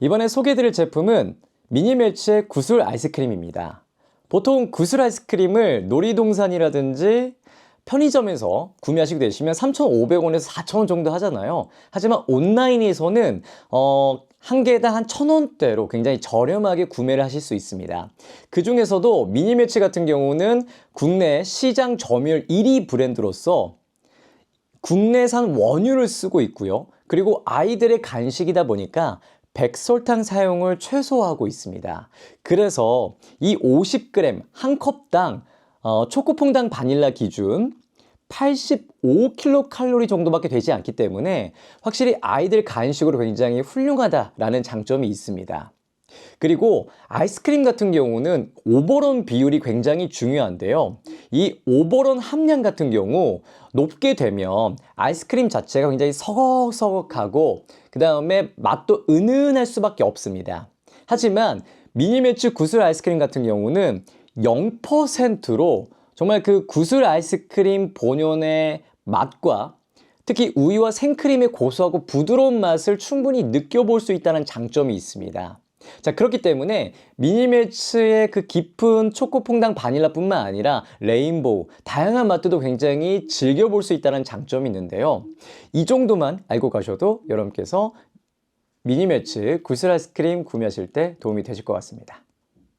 이번에 소개해드릴 제품은 미니멜츠의 구슬 아이스크림입니다. 보통 구슬 아이스크림을 놀이동산이라든지 편의점에서 구매하시게 되시면 3,500원에서 4,000원 정도 하잖아요. 하지만 온라인에서는 어, 한 개당 한 1,000원대로 굉장히 저렴하게 구매를 하실 수 있습니다. 그 중에서도 미니매치 같은 경우는 국내 시장 점유율 1위 브랜드로서 국내산 원유를 쓰고 있고요. 그리고 아이들의 간식이다 보니까 백설탕 사용을 최소화하고 있습니다. 그래서 이 50g 한 컵당 어, 초코퐁당 바닐라 기준 85kcal 정도밖에 되지 않기 때문에 확실히 아이들 간식으로 굉장히 훌륭하다라는 장점이 있습니다. 그리고 아이스크림 같은 경우는 오버런 비율이 굉장히 중요한데요. 이 오버런 함량 같은 경우 높게 되면 아이스크림 자체가 굉장히 서걱서걱하고 그 다음에 맛도 은은할 수밖에 없습니다. 하지만 미니매츠 구슬 아이스크림 같은 경우는 0%로 정말 그 구슬 아이스크림 본연의 맛과 특히 우유와 생크림의 고소하고 부드러운 맛을 충분히 느껴볼 수 있다는 장점이 있습니다. 자, 그렇기 때문에 미니멜츠의 그 깊은 초코퐁당 바닐라뿐만 아니라 레인보우, 다양한 맛들도 굉장히 즐겨볼 수 있다는 장점이 있는데요. 이 정도만 알고 가셔도 여러분께서 미니멜츠 구슬 아이스크림 구매하실 때 도움이 되실 것 같습니다.